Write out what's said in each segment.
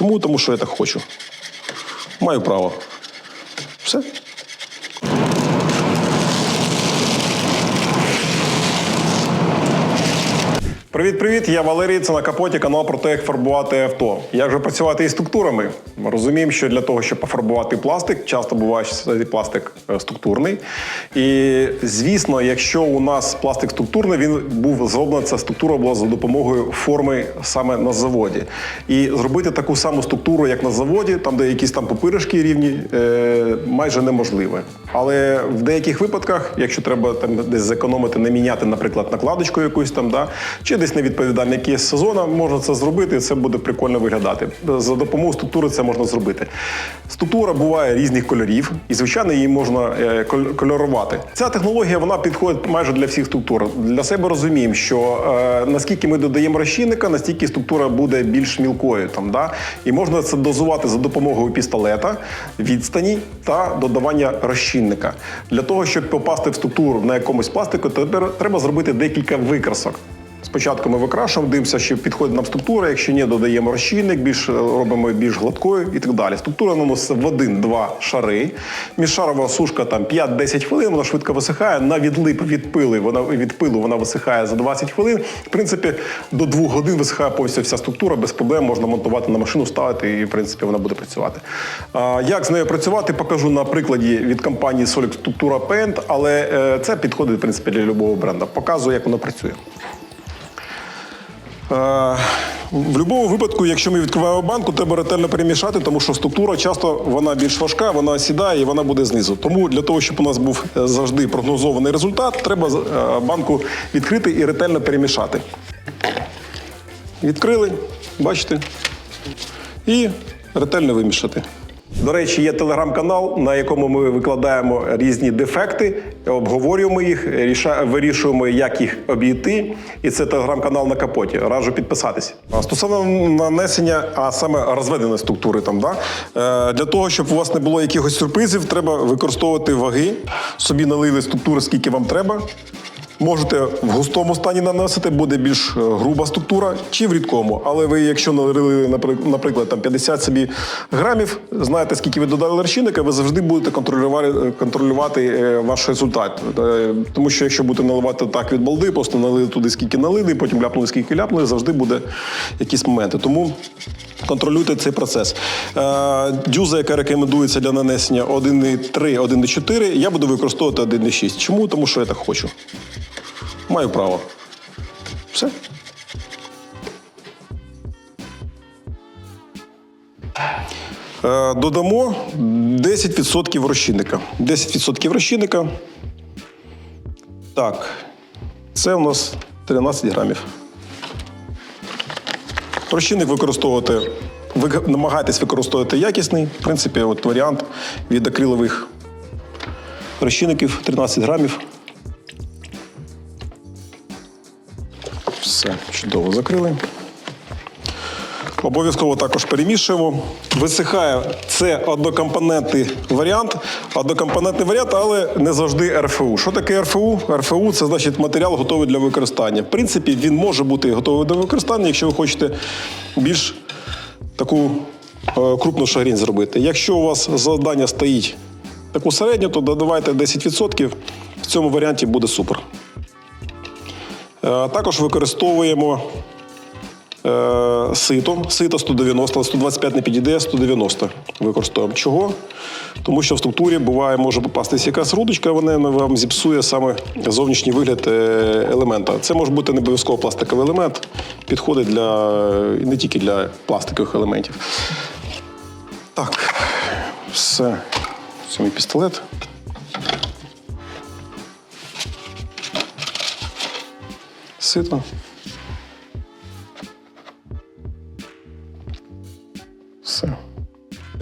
Чому? Тому що я так хочу. Маю право. Все. Привіт-привіт, я Валерій. Це на капоті канал про те, як фарбувати авто. Як же працювати із структурами? Ми розуміємо, що для того, щоб пофарбувати пластик, часто буває, що цей пластик е, структурний. І звісно, якщо у нас пластик структурний, він був зроблена, ця структура була за допомогою форми саме на заводі. І зробити таку саму структуру, як на заводі, там де якісь там пупиришки рівні, е, майже неможливе. Але в деяких випадках, якщо треба там десь зекономити, не міняти, наприклад, накладочку якусь там, да, чи десь невідповідальний якийсь сезон, можна це зробити, і це буде прикольно виглядати. За допомогою структури це можна зробити. Структура буває різних кольорів, і звичайно її можна е, кольорувати. Ця технологія вона підходить майже для всіх структур. Для себе розуміємо, що е, наскільки ми додаємо розчинника, настільки структура буде більш мілкою. Там, да? І можна це дозувати за допомогою пістолета, відстані та додавання розчинника. Для того, щоб попасти в структуру на якомусь пластику, тепер треба зробити декілька викрасок. Спочатку ми викрашуємо, дивимося, чи підходить нам структура. Якщо ні, додаємо розчинник, більш робимо більш гладкою і так далі. Структура наноситься в один-два шари. Міжшарова сушка там 5-10 хвилин, вона швидко висихає. На відлип від пили, вона від пилу вона висихає за 20 хвилин. В принципі, до 2 годин висихає повністю вся структура, без проблем можна монтувати на машину, ставити, і в принципі вона буде працювати. А, як з нею працювати, покажу на прикладі від компанії Solix Structura Paint, але е, це підходить в принципі для любого бренду. Показую, як воно працює. Е, В будь-якому випадку, якщо ми відкриваємо банку, треба ретельно перемішати, тому що структура часто вона більш важка, вона сідає і вона буде знизу. Тому для того, щоб у нас був е, завжди прогнозований результат, треба е, банку відкрити і ретельно перемішати. Відкрили, бачите, і ретельно вимішати. До речі, є телеграм-канал, на якому ми викладаємо різні дефекти, обговорюємо їх, вирішуємо, як їх обійти. І це телеграм-канал на капоті. Раджу підписатись. Стосовно нанесення, а саме розведеної структури, там да е, для того, щоб у вас не було якихось сюрпризів, треба використовувати ваги. Собі налили структури, скільки вам треба. Можете в густому стані наносити, буде більш е, груба структура, чи в рідкому. Але ви, якщо налили, напри- наприклад, там 50 собі грамів, знаєте, скільки ви додали розчинника, ви завжди будете контролювати, контролювати е, ваш результат. Е, Тому що якщо будете наливати так від балди, просто налили туди, скільки налили, потім ляпнули, скільки ляпнули, завжди буде якісь моменти. Тому контролюйте цей процес. Е, Дюза, яка рекомендується для нанесення 1,3, 1,4, я буду використовувати 1,6. Чому? Тому що я так хочу. Маю право. Все. Е, Додамо 10% розчинника. 10% розчинника. Так. Це у нас 13 грамів. Розчинник використовувати. Ви намагайтесь використовувати якісний. В принципі, от варіант від акрилових розчинників 13 грамів. Все, чудово закрили. Обов'язково також перемішуємо. Висихає це однокомпонентний варіант, однокомпонентний варіант, але не завжди РФУ. Що таке РФУ? РФУ це значить матеріал готовий для використання. В принципі, він може бути готовий до використання, якщо ви хочете більш таку е, крупну шагрінь зробити. Якщо у вас завдання стоїть таку середню, то додавайте 10%. В цьому варіанті буде супер. Е, Також використовуємо е, сито. Сито 190, 125 не підійде, 190 використовуємо. Чого? Тому що в структурі буває, може попастись якась рудочка, вона вам зіпсує саме зовнішній вигляд е, елемента. Це може бути не обов'язково пластиковий елемент, підходить для не тільки для пластикових елементів. Так, все. Це мій пістолет. Сито. Все.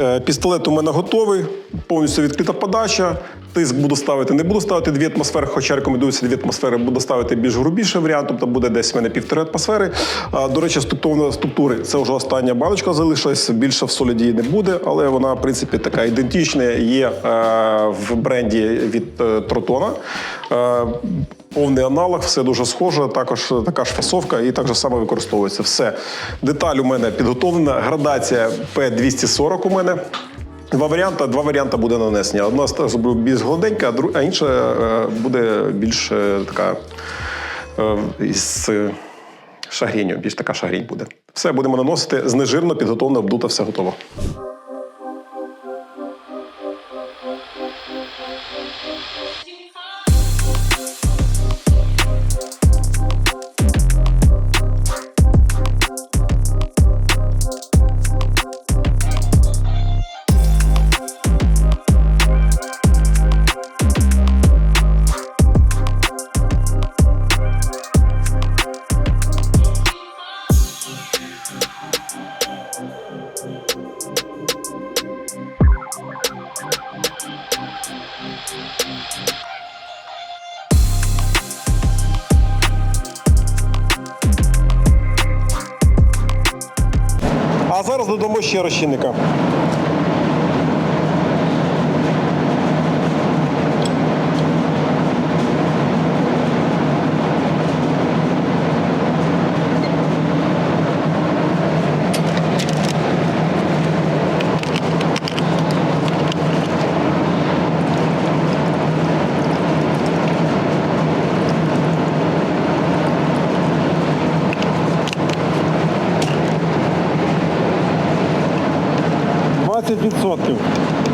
Е, Пістолет у мене готовий, повністю відкрита подача. Тиск буду ставити, не буду ставити 2 атмосфери, хоча рекомендується 2 атмосфери, буду ставити більш грубіший варіант, тобто буде десь в мене півтори атмосфери. До речі, структурної структури це вже остання баночка залишилась, більше в соліді не буде, але вона, в принципі, така ідентична, є е, в бренді від е, Тротона. Е, Повний аналог, все дуже схоже, також така ж фасовка і так же само використовується. Все. Деталь у мене підготовлена. Градація P240 у мене. Два варіанти, два варіанти буде нанесення. Одна з- більш гладенька, а інша е, буде більш е, така з е, шагрінню, більш така шагрінь буде. Все будемо наносити знежирно, підготовлено, обдуто, все готово. Додамо ще розчинника. 30%.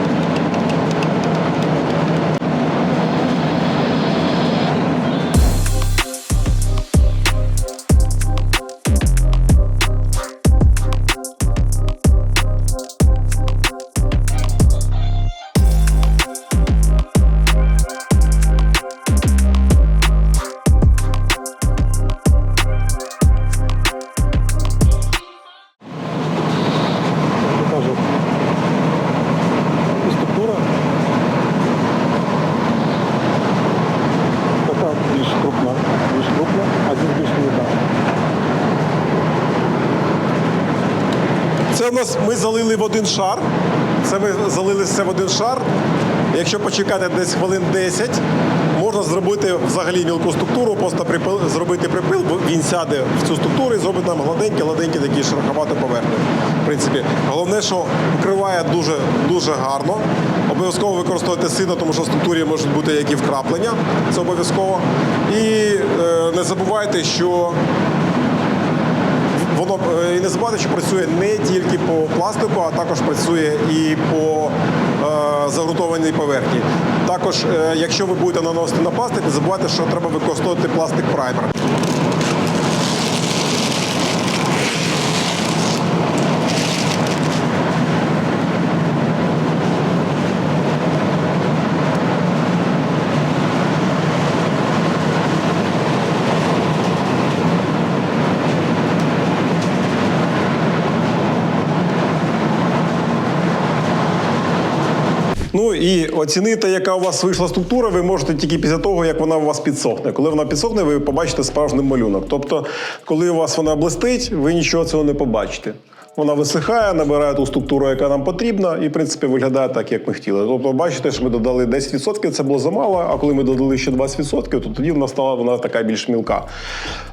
Нас ми залили в один шар. Це ми залили все в один шар. Якщо почекати десь хвилин 10, можна зробити взагалі мілку структуру, просто припил, зробити припил, бо він сяде в цю структуру і зробить нам гладенький, гладенький такий шероховатий поверхню. В принципі, головне, що вкриває дуже дуже гарно. Обов'язково використовувати сито, тому що в структурі можуть бути які вкраплення. Це обов'язково. І е, не забувайте, що воно е, і не забувати, що працює не тільки по пластику, а також працює і по е, загрунтованій поверхні. Також, е, якщо ви будете наносити на пластик, не забувайте, що треба використовувати пластик праймер. Ну і оцінити, яка у вас вийшла структура, ви можете тільки після того, як вона у вас підсохне. Коли вона підсохне, ви побачите справжній малюнок. Тобто, коли у вас вона блистить, ви нічого цього не побачите. Вона висихає, набирає ту структуру, яка нам потрібна, і в принципі виглядає так, як ми хотіли. Тобто, бачите, що ми додали 10%, це було замало, а коли ми додали ще 20%, то тоді вона стала вона така більш мілка.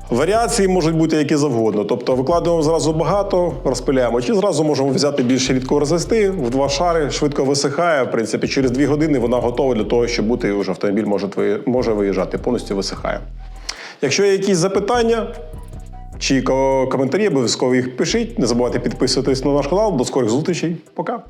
Варіації можуть бути які завгодно. Тобто викладаємо зразу багато, розпиляємо, чи зразу можемо взяти більш рідко розвести в два шари, швидко висихає. В принципі, через дві години вона готова для того, щоб бути вже автомобіль може, може виїжджати, повністю висихає. Якщо є якісь запитання чи коментарі, обов'язково їх пишіть. Не забувайте підписуватись на наш канал. До скорих зустрічей. Пока.